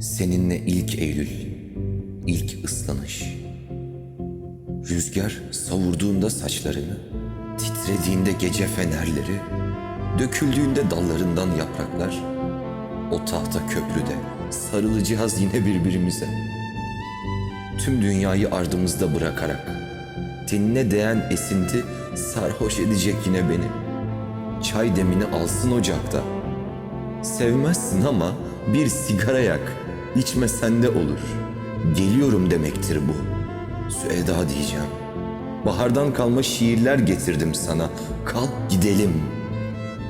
Seninle ilk Eylül, ilk ıslanış. Rüzgar savurduğunda saçlarını, titrediğinde gece fenerleri, döküldüğünde dallarından yapraklar, o tahta köprüde sarılacağız yine birbirimize. Tüm dünyayı ardımızda bırakarak, tenine değen esinti sarhoş edecek yine beni. Çay demini alsın ocakta. Sevmezsin ama bir sigara yak, içmesen de olur. Geliyorum demektir bu. Süeda diyeceğim. Bahardan kalma şiirler getirdim sana. Kalk gidelim.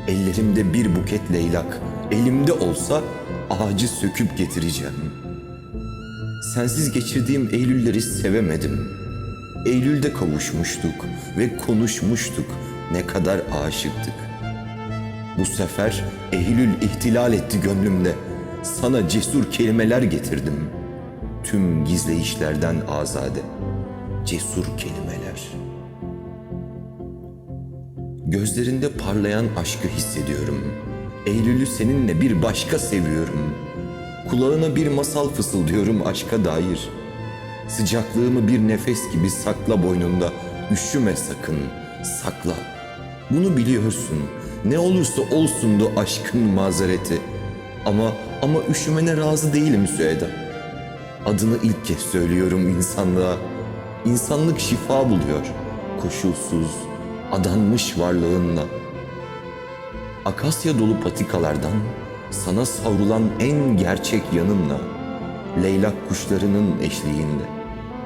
Ellerimde bir buket leylak. Elimde olsa ağacı söküp getireceğim. Sensiz geçirdiğim Eylülleri sevemedim. Eylül'de kavuşmuştuk ve konuşmuştuk. Ne kadar aşıktık. Bu sefer Eylül ihtilal etti gönlümde. Sana cesur kelimeler getirdim. Tüm gizleyişlerden azade. Cesur kelimeler. Gözlerinde parlayan aşkı hissediyorum. Eylül'ü seninle bir başka seviyorum. Kulağına bir masal fısıldıyorum aşka dair. Sıcaklığımı bir nefes gibi sakla boynunda. Üşüme sakın, sakla. Bunu biliyorsun. Ne olursa olsundu aşkın mazereti. Ama ama üşümene razı değilim Süheda. Adını ilk kez söylüyorum insanlığa. İnsanlık şifa buluyor. Koşulsuz, adanmış varlığınla. Akasya dolu patikalardan sana savrulan en gerçek yanınla. Leylak kuşlarının eşliğinde.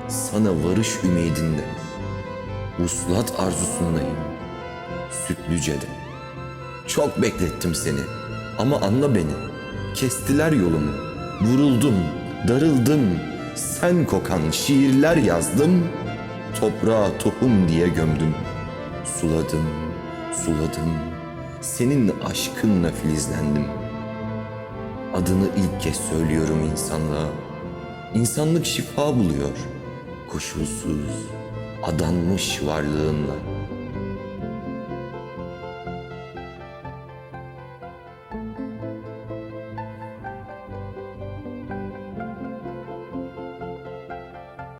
Sana varış ümidinde. Uslat arzusundayım. Sütlüce'de. Çok beklettim seni. Ama anla beni. Kestiler yolumu. Vuruldum, darıldım. Sen kokan şiirler yazdım. Toprağa tohum diye gömdüm. Suladım, suladım. Senin aşkınla filizlendim. Adını ilk kez söylüyorum insanlığa. İnsanlık şifa buluyor. Koşulsuz, adanmış varlığınla.